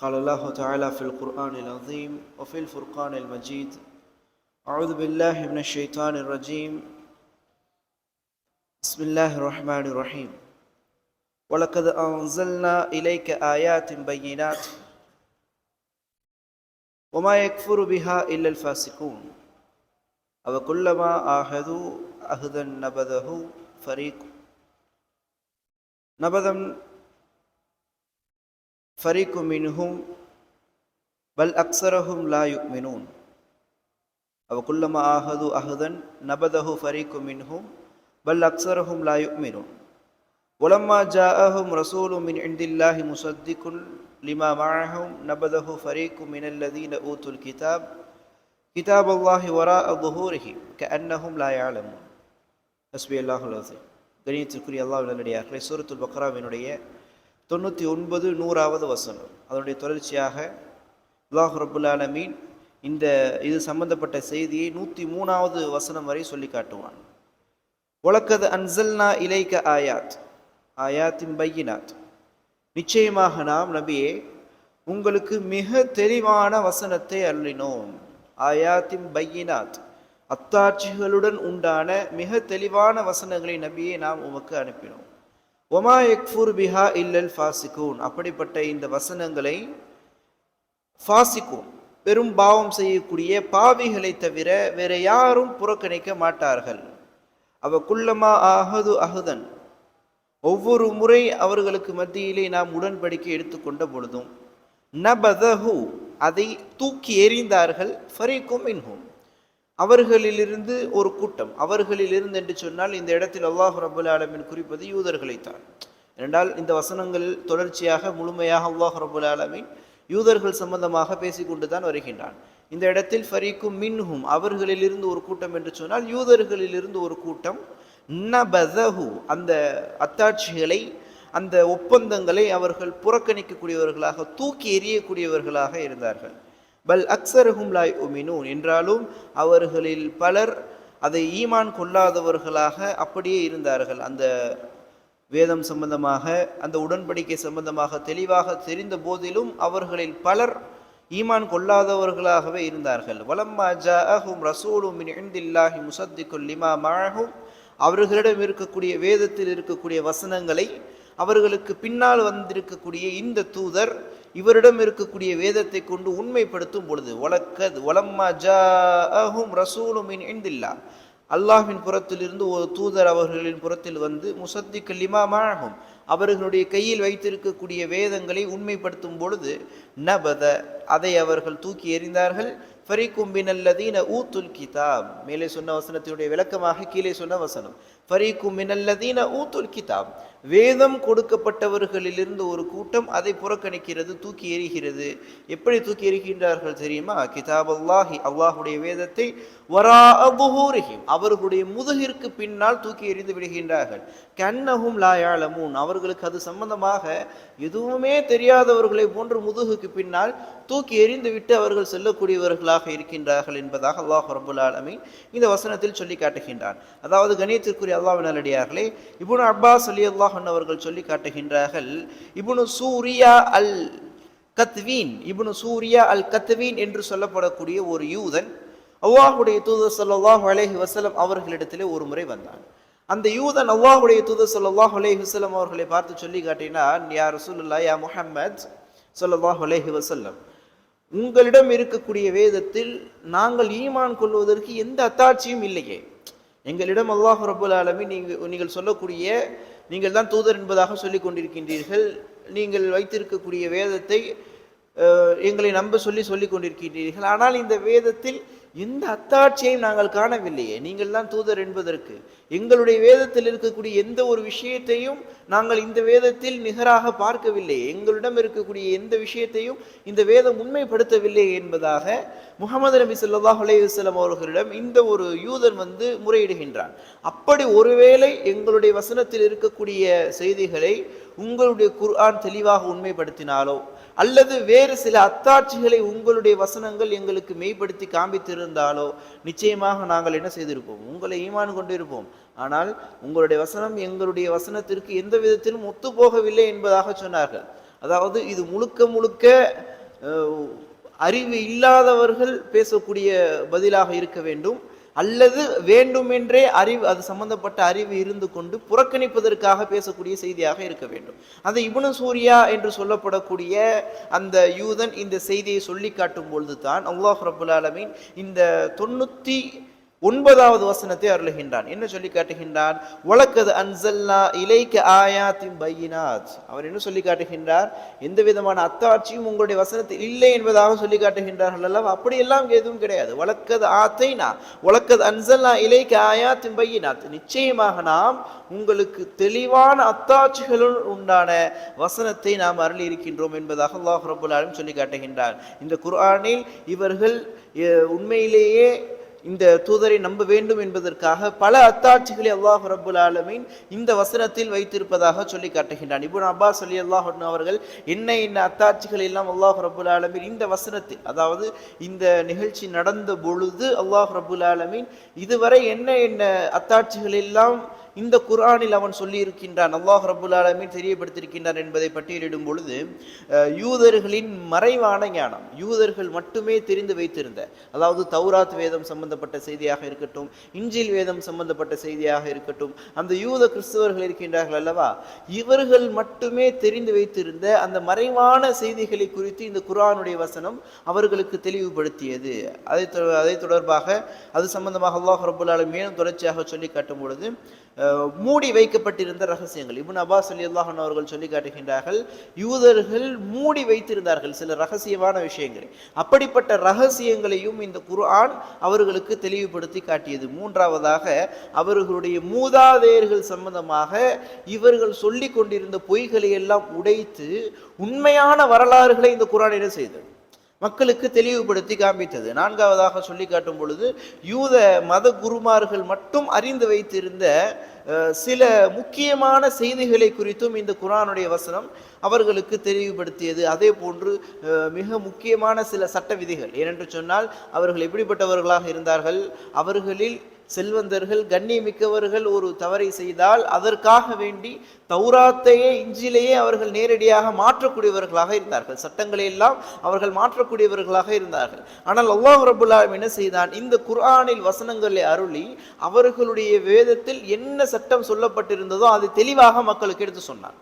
قال الله تعالى في القرآن العظيم وفي الفرقان المجيد أعوذ بالله من الشيطان الرجيم. بسم الله الرحمن الرحيم. ولقد أنزلنا إليك آيات بينات وما يكفر بها إلا الفاسقون. أو كلما آهدوا أهدا نبذه فريق. نبذا فريق منهم بل أكثرهم لا يؤمنون أو كلما آهدوا أهدا نبذه فريق منهم بل أكثرهم لا يؤمنون ولما جاءهم رسول من عند الله مصدق لما معهم نبذه فريق من الذين أوتوا الكتاب كتاب الله وراء ظهورهم كأنهم لا يعلمون حسبي الله العظيم கணியத்திற்குரிய அல்லாஹ் நல்லடியார்களே சூரத்துல் பக்ராவினுடைய தொண்ணூற்றி ஒன்பது நூறாவது வசனம். அதனுடைய தொடர்ச்சியாக அல்லாஹ் ரபுல் ஆலமீன் இந்த இது சம்பந்தப்பட்ட செய்தியை நூற்றி மூணாவது வசனம் வரை சொல்லி காட்டுவான். உலக்கது அன்சல்னா இலைக்க ஆயாத். ஆயாத்தின் பையினாத். நிச்சயமாக நாம் நபியே உங்களுக்கு மிக தெளிவான வசனத்தை அள்ளினோம் ஆயாத்தின் பையினாத். அத்தாட்சிகளுடன் உண்டான மிக தெளிவான வசனங்களை நபியே நாம் உமக்கு அனுப்பினோம். ஒமா எக்ஃபூர் பிஹா இல்லல் ஃபாசிகூன். அப்படிப்பட்ட இந்த வசனங்களை ஃபாசிகூன் பெரும் பாவம் செய்யக்கூடிய பாவிகளை தவிர வேற யாரும் புறக்கணிக்க மாட்டார்கள். அவ குள்ளமா அஹது அஹுதன். ஒவ்வொரு முறை அவர்களுக்கு மத்தியிலே நாம் உடன்படிக்கை எடுத்துக்கொண்ட பொழுதும் நபதஹு. அதை தூக்கி எறிந்தார்கள் ஃபரீக்கும் மின்ஹும். அவர்களிலிருந்து ஒரு கூட்டம். அவர்களிலிருந்து என்று சொன்னால் இந்த இடத்தில் அல்லாஹ் ரபுல் ஆலமின் குறிப்பது யூதர்களைத்தான். என்றால் இந்த வசனங்கள் தொடர்ச்சியாக முழுமையாக அல்லாஹ் ரபுல் ஆலமின் யூதர்கள் சம்பந்தமாக பேசிக்கொண்டு தான் வருகின்றான். இந்த இடத்தில் ஃபரீக்கும் மின்ஹும் அவர்களிலிருந்து ஒரு கூட்டம் என்று சொன்னால் யூதர்களிலிருந்து ஒரு கூட்டம். நபதஹு அந்த அத்தாட்சிகளை அந்த ஒப்பந்தங்களை அவர்கள் புறக்கணிக்கக்கூடியவர்களாக தூக்கி எறியக்கூடியவர்களாக இருந்தார்கள். பல் அக்சருகும் லாய் உமினூன். என்றாலும் அவர்களில் பலர் அதை ஈமான் கொள்ளாதவர்களாக அப்படியே இருந்தார்கள். அந்த வேதம் சம்பந்தமாக அந்த உடன்படிக்கை சம்பந்தமாக தெளிவாக தெரிந்த போதிலும் அவர்களில் பலர் ஈமான் கொள்ளாதவர்களாகவே இருந்தார்கள். வலம்மா ஜாஹும் ரசூலும் மின் இந்தில்லாஹி முசத்திக்குல் லிமா மாஹும் அவர்களிடம் இருக்கக்கூடிய வேதத்தில் இருக்கக்கூடிய வசனங்களை அவர்களுக்கு பின்னால் வந்திருக்கக்கூடிய இந்த தூதர் இவரிடம் இருக்கக்கூடிய வேதத்தை கொண்டு உண்மைப்படுத்தும் பொழுது வழக்கது வலம்மா ஜாஹும் ரசூலும் இந்தில்லா அல்லாஹின் புறத்திலிருந்து ஒரு தூதர் அவர்களின் புறத்தில் வந்து முசத்திக்கு லிமாமாகும் அவர்களுடைய கையில் வைத்திருக்கக்கூடிய வேதங்களை உண்மைப்படுத்தும் பொழுது நபத அதை அவர்கள் தூக்கி எறிந்தார்கள். ஃபரி மினல்லதீன ஊத்துல் கிதாப். மேலே சொன்ன வசனத்தினுடைய விளக்கமாக கீழே சொன்ன வசனம். ஃபரி மினல்லதீன ஊத்துல் கிதாப். வேதம் கொடுக்கப்பட்டவர்களிலிருந்து ஒரு கூட்டம் அதை புறக்கணிக்கிறது தூக்கி எறிகிறது. எப்படி தூக்கி எறிகின்றார்கள் தெரியுமா? கிதாப் அல்லாஹி அல்லாஹுடைய வேதத்தை வரா அபுஹூரிஹிம் அவர்களுடைய முதுகிற்கு பின்னால் தூக்கி எறிந்து விடுகின்றார்கள். கண்ணகும் லாயாளமூன் அவர்களுக்கு அது சம்பந்தமாக எதுவுமே தெரியாதவர்களை போன்று முதுகுக்கு பின்னால் தூக்கி எறிந்து விட்டு அவர்கள் செல்லக்கூடியவர்களாக இருக்கின்றார்கள் என்பதாக அல்லாஹ் ரபுல் ஆலமின் இந்த வசனத்தில் சொல்லி காட்டுகின்றான். அதாவது கணியத்திற்குரிய அல்லாஹ் நல்லடியார்களே இபுனு அப்பாஸ் அலி அல்லாஹன் அவர்கள் சொல்லி காட்டுகின்றார்கள் இபுனு சூரியா அல் கத்வீன் இபுனு சூரியா அல் கத்வீன் என்று சொல்லப்படக்கூடிய ஒரு யூதன் அல்லாஹுடைய தூதர் சல்லாஹ் அலேஹி வசலம் அவர்களிடத்திலே ஒரு முறை வந்தான். அந்த யூதன் அல்லாஹுடைய தூதர் சல்லாஹ் அலேஹி வசலம் அவர்களை பார்த்து சொல்லி காட்டினான் யா ரசூலுல்லா யா முஹம்மத் சல்லாஹ் அலேஹி வசல்லம் உங்களிடம் இருக்கக்கூடிய வேதத்தில் நாங்கள் ஈமான் கொள்வதற்கு எந்த அத்தாட்சியும் இல்லையே. எங்களிடம் அல்லாஹ் ரபுல் ஆலமி நீங்கள் நீங்கள் சொல்லக்கூடிய நீங்கள் தான் தூதர் என்பதாக சொல்லிக் கொண்டிருக்கின்றீர்கள். நீங்கள் வைத்திருக்கக்கூடிய வேதத்தை எங்களை நம்ப சொல்லி சொல்லிக் கொண்டிருக்கின்றீர்கள். ஆனால் இந்த வேதத்தில் எந்த அத்தாட்சியையும் நாங்கள் காணவில்லையே. நீங்கள் தான் தூதர் என்பதற்கு. எங்களுடைய வேதத்தில் இருக்கக்கூடிய எந்த ஒரு விஷயத்தையும் நாங்கள் இந்த வேதத்தில் நிகராக பார்க்கவில்லை எங்களிடம் இருக்கக்கூடிய எந்த விஷயத்தையும் இந்த வேதம் உண்மைப்படுத்தவில்லை என்பதாக முகமது நபி ஸல்லல்லாஹு அலைஹி அவர்களிடம் இந்த ஒரு யூதன் வந்து முறையிடுகின்றான். அப்படி ஒருவேளை எங்களுடைய வசனத்தில் இருக்கக்கூடிய செய்திகளை உங்களுடைய குர்ஆன் தெளிவாக உண்மைப்படுத்தினாலோ அல்லது வேறு சில அத்தாட்சிகளை உங்களுடைய வசனங்கள் எங்களுக்கு மெய்ப்படுத்தி காண்பித்திருந்தாலோ நிச்சயமாக நாங்கள் என்ன செய்திருப்போம்? உங்களை ஈமான் கொண்டிருப்போம் ஆனால் உங்களுடைய வசனம் எங்களுடைய வசனத்திற்கு எந்த விதத்திலும் ஒத்துப்போகவில்லை என்பதாக சொன்னார்கள். அதாவது இது முழுக்க முழுக்க அறிவு இல்லாதவர்கள் பேசக்கூடிய பதிலாக இருக்க வேண்டும். அல்லது வேண்டுமென்றே அறிவு அது சம்பந்தப்பட்ட அறிவு இருந்து கொண்டு புறக்கணிப்பதற்காக பேசக்கூடிய செய்தியாக இருக்க வேண்டும். அந்த இபுன சூர்யா என்று சொல்லப்படக்கூடிய அந்த யூதன் இந்த செய்தியை சொல்லி காட்டும் பொழுது தான் அல்லாஹ் ரபுல் ஆலமீன் இந்த தொண்ணூற்றி ஒன்பதாவது வசனத்தை அருளுகின்றான். என்ன சொல்லி காட்டுகின்றான்? உலக்கது அன்சல்லா இலைக்க ஆயாத்தின் பையினாத். அவர் என்ன சொல்லி காட்டுகின்றார்? எந்த விதமான அத்தாட்சியும் உங்களுடைய வசனத்தில் இல்லை என்பதாக சொல்லி காட்டுகின்றார்கள் அல்லவா? அப்படியெல்லாம் எதுவும் கிடையாது. வழக்கது ஆத்தைனா வழக்கது அன்சல்னா இலைக்க ஆயாத்தின் பையினாத். நிச்சயமாக நாம் உங்களுக்கு தெளிவான அத்தாட்சிகளுடன் உண்டான வசனத்தை நாம் அருளி இருக்கின்றோம் என்பதாக அல்லாஹ் ரபுல்லாலும் சொல்லி காட்டுகின்றார் இந்த குர்ஆனில் இவர்கள் உண்மையிலேயே இந்த தூதரை நம்ப வேண்டும் என்பதற்காக பல அத்தாட்சிகளை அல்லாஹ் ரபுல் ஆலமீன் இந்த வசனத்தில் வைத்திருப்பதாக சொல்லி காட்டுகின்றான். இபுன் அப்பாஸ் அலி அல்லாஹ் அவர்கள் என்ன என்ன அத்தாட்சிகள் எல்லாம் அல்லாஹ் ரபுல் ஆலமீன் இந்த வசனத்தில் அதாவது இந்த நிகழ்ச்சி நடந்த பொழுது அல்லாஹ் ரபுல் ஆலமீன் இதுவரை என்ன என்ன அத்தாட்சிகள் எல்லாம் இந்த குரானில் அவன் சொல்லியிருக்கின்றான் அல்லாஹ் ரபுல் ஆலமீன் தெரியப்படுத்தியிருக்கின்றான் என்பதை பட்டியலிடும் பொழுது யூதர்களின் மறைவான ஞானம் யூதர்கள் மட்டுமே தெரிந்து வைத்திருந்த அதாவது தௌராத் வேதம் சம்பந்தப்பட்ட செய்தியாக இருக்கட்டும் இஞ்சில் வேதம் சம்பந்தப்பட்ட செய்தியாக இருக்கட்டும் அந்த யூத கிறிஸ்தவர்கள் இருக்கின்றார்கள் அல்லவா? இவர்கள் மட்டுமே தெரிந்து வைத்திருந்த அந்த மறைவான செய்திகளை குறித்து இந்த குர்ஆனுடைய வசனம் அவர்களுக்கு தெளிவுபடுத்தியது. அதை தொ- அதை தொடர்பாக அது சம்பந்தமாக அல்லாஹ் ரப்புல் மேலும் தொடர்ச்சியாக சொல்லி காட்டும் பொழுது மூடி வைக்கப்பட்டிருந்த ரகசியங்கள். இபுன் அபாஸ் அலி அல்லாஹன் அவர்கள் சொல்லி காட்டுகின்றார்கள் யூதர்கள் மூடி வைத்திருந்தார்கள் சில ரகசியமான விஷயங்களை. அப்படிப்பட்ட ரகசியங்களையும் இந்த குர்ஆன் அவர்களுக்கு தெளிவுபடுத்தி காட்டியது. மூன்றாவதாக அவர்களுடைய மூதாதையர்கள் சம்பந்தமாக இவர்கள் சொல்லிக் கொண்டிருந்த பொய்களை எல்லாம் உடைத்து உண்மையான வரலாறுகளை இந்த குரான் என்ன செய்தது? மக்களுக்கு தெளிவுபடுத்தி காண்பித்தது. நான்காவதாக சொல்லி காட்டும் பொழுது யூத மத குருமார்கள் மட்டும் அறிந்து வைத்திருந்த சில முக்கியமான செய்திகளை குறித்தும் இந்த குரானுடைய வசனம் அவர்களுக்கு தெளிவுபடுத்தியது. அதே போன்று மிக முக்கியமான சில சட்ட விதிகள். ஏனென்று சொன்னால் அவர்கள் எப்படிப்பட்டவர்களாக இருந்தார்கள்? அவர்களில் செல்வந்தர்கள் கண்ணியமிக்கவர்கள் ஒரு தவறை செய்தால் அதற்காக வேண்டி தௌராத்தையே இஞ்சிலேயே அவர்கள் நேரடியாக மாற்றக்கூடியவர்களாக இருந்தார்கள். சட்டங்களை எல்லாம் அவர்கள் மாற்றக்கூடியவர்களாக இருந்தார்கள். ஆனால் அல்லாஹ் ரபுல் என்ன செய்தான்? இந்த குர்ஆனில் வசனங்களை அருளி அவர்களுடைய வேதத்தில் என்ன சட்டம் சொல்லப்பட்டிருந்ததோ அது தெளிவாக மக்களுக்கு எடுத்து சொன்னார்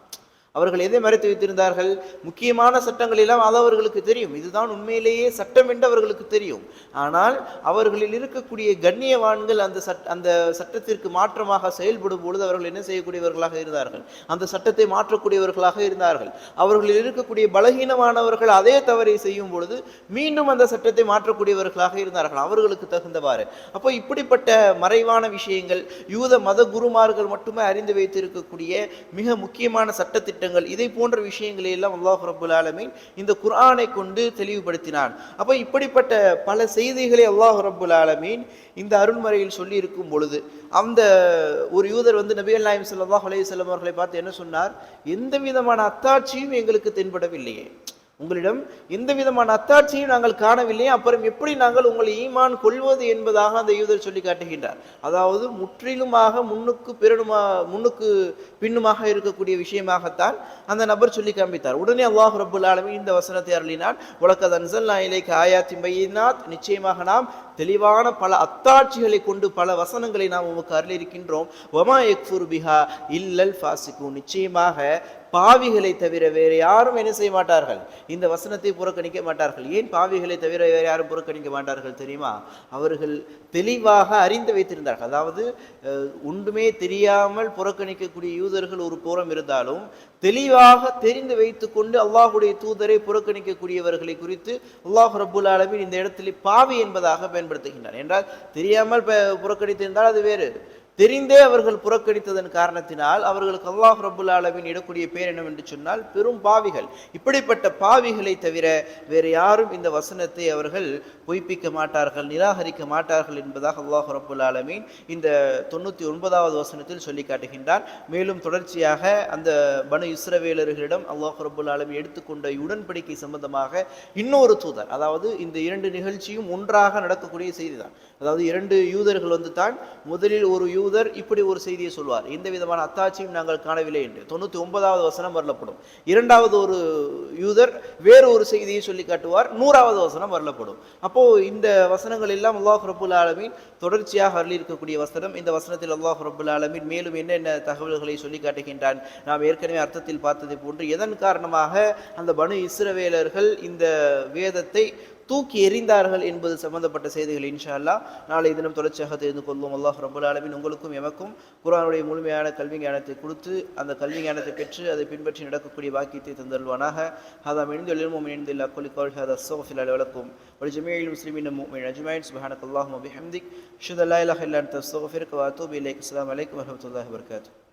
அவர்கள் எதை மறைத்து வைத்திருந்தார்கள்? முக்கியமான சட்டங்கள் எல்லாம் அது அவர்களுக்கு தெரியும். இதுதான் உண்மையிலேயே சட்டம் என்று அவர்களுக்கு தெரியும். ஆனால் அவர்களில் இருக்கக்கூடிய கண்ணியவான்கள் அந்த சட் அந்த சட்டத்திற்கு மாற்றமாக செயல்படும் பொழுது அவர்கள் என்ன செய்யக்கூடியவர்களாக இருந்தார்கள்? அந்த சட்டத்தை மாற்றக்கூடியவர்களாக இருந்தார்கள். அவர்களில் இருக்கக்கூடிய பலகீனமானவர்கள் அதே தவறை செய்யும் பொழுது மீண்டும் அந்த சட்டத்தை மாற்றக்கூடியவர்களாக இருந்தார்கள். அவர்களுக்கு தகுந்தவாறு. அப்போ இப்படிப்பட்ட மறைவான விஷயங்கள் யூத மத குருமார்கள் மட்டுமே அறிந்து வைத்திருக்கக்கூடிய மிக முக்கியமான திட்டங்கள் இதை போன்ற விஷயங்களை எல்லாம் அல்லாஹ் ரபுல் ஆலமீன் இந்த குர்ஆனை கொண்டு தெளிவுபடுத்தினான். அப்போ இப்படிப்பட்ட பல செய்திகளை அல்லாஹ் ரபுல் ஆலமீன் இந்த அருண்மறையில் சொல்லி இருக்கும் பொழுது அந்த ஒரு யூதர் வந்து நபி நாயம் ஸல்லல்லாஹு அலையம் அவர்களை பார்த்து என்ன சொன்னார்? எந்த விதமான அத்தாட்சியும் எங்களுக்கு தென்படவில்லையே. உங்களிடம் எந்த விதமான அத்தாட்சியும் நாங்கள் காணவில்லையே அப்புறம் எப்படி நாங்கள் உங்களை ஈமான் கொள்வது என்பதாக அந்த யூதர் சொல்லி காட்டுகின்றார். அதாவது முற்றிலுமாக முன்னுக்கு பிறனுமா முன்னுக்கு பின்னுமாக இருக்கக்கூடிய விஷயமாகத்தான் அந்த நபர் சொல்லி காண்பித்தார். உடனே அல்லாஹ் ரபுல் ஆலமி இந்த வசனத்தை அருளினான் உலகத் அன்சல்னா இலைக்க காயாத்தி மையினாத் நிச்சயமாக நாம் தெளிவான பல அத்தாட்சிகளை கொண்டு பல வசனங்களை நாம் உமக்கு அருளிருக்கின்றோம் வமா எக்ஃபுர் பிஹா இல்லல் ஃபாசிக்கு நிச்சயமாக பாவிகளை தவிர வேறு யாரும் என்ன செய்ய மாட்டார்கள்? இந்த வசனத்தை புறக்கணிக்க மாட்டார்கள். ஏன் பாவிகளை தவிர வேறு யாரும் புறக்கணிக்க மாட்டார்கள் தெரியுமா? அவர்கள் தெளிவாக அறிந்து வைத்திருந்தார்கள். அதாவது ஒன்றுமே தெரியாமல் புறக்கணிக்கக்கூடிய யூதர்கள் ஒரு புறம் இருந்தாலும் தெளிவாக தெரிந்து வைத்துக்கொண்டு அல்லாஹுடைய தூதரை புறக்கணிக்கக்கூடியவர்களை குறித்து அல்லாஹ் ரபுல் அளவில் இந்த இடத்தில் பாவி என்பதாக பயன்படுத்துகின்றான். என்றால் தெரியாமல் ப- புறக்கணித்திருந்தால் அது வேறு. தெரிந்தே அவர்கள் புறக்கணித்ததன் காரணத்தினால் அவர்களுக்கு அல்லாஹ் ரப்புல் ஆலமீன் இடக்கூடிய பேர் என்னவென்று சொன்னால் பெரும் பாவிகள். இப்படிப்பட்ட பாவிகளை தவிர வேறு யாரும் இந்த வசனத்தை அவர்கள் பொய்ப்பிக்க மாட்டார்கள் நிராகரிக்க மாட்டார்கள் என்பதாக அல்லாஹ் ரப்புல் ஆலமின் இந்த தொண்ணூற்றி ஒன்பதாவது வசனத்தில் சொல்லி காட்டுகின்றான் மேலும் தொடர்ச்சியாக அந்த பனு இஸ்ரவேலர்களிடம் அல்லாஹ் ரப்புல் ஆலமீன் எடுத்துக்கொண்ட உடன்படிக்கை சம்பந்தமாக இன்னொரு தூதர் அதாவது இந்த இரண்டு நிகழ்ச்சியும் ஒன்றாக நடக்கக்கூடிய செய்திதான். அதாவது இரண்டு யூதர்கள் வந்து தான் முதலில் ஒரு யூ யூதர் இப்படி ஒரு செய்தியை சொல்வார். எந்த விதமான அத்தாட்சியும் நாங்கள் காணவில்லை என்று. தொண்ணூற்றி ஒன்பதாவது வசனம் வரலப்படும். இரண்டாவது ஒரு யூதர் வேறு ஒரு செய்தியை சொல்லி காட்டுவார். நூறாவது வசனம் வரலப்படும். அப்போது இந்த வசனங்கள் எல்லாம் அல்லாஹ் ரபுல் ஆலமின் தொடர்ச்சியாக அருளி இருக்கக்கூடிய வசனம். இந்த வசனத்தில் அல்லாஹ் ரபுல் ஆலமின் மேலும் என்னென்ன தகவல்களை சொல்லி காட்டுகின்றான் நாம் ஏற்கனவே அர்த்தத்தில் பார்த்ததை போன்று. எதன் காரணமாக அந்த பனு இஸ்ரவேலர்கள் இந்த வேதத்தை தூக்கி எறிந்தார்கள் என்பது சம்பந்தப்பட்ட செய்திகள் இன்ஷா அல்லா நாளை தினம் தொடர்ச்சியாக தெரிந்து கொள்வோம். அல்லாஹ் ரபுல் ஆலமின் உங்களுக்கும் எமக்கும் குரானுடைய முழுமையான கல்வி ஞானத்தை கொடுத்து அந்த கல்வி ஞானத்தை பெற்று அதை பின்பற்றி நடக்கக்கூடிய வாக்கியத்தை தந்தருவானாக ஹதா இணைந்து எழுமும் இணைந்து இல்லா கொலி கவுல் ஹதா சோஃபில் அலுவலக்கும் ஒரு ஜமியில் முஸ்லிமின் முமின் அஜ்மாயின். சுபஹானக் அல்லாஹும் பிஹம்திக். ஷுதல்லா இலாஹ இல்லா அன்த அஸ்தக்ஃபிருக வ இலைக். அஸ்லாம் அலைக்கும் வரமத்துல்லாஹ் வபரகாத்துஹு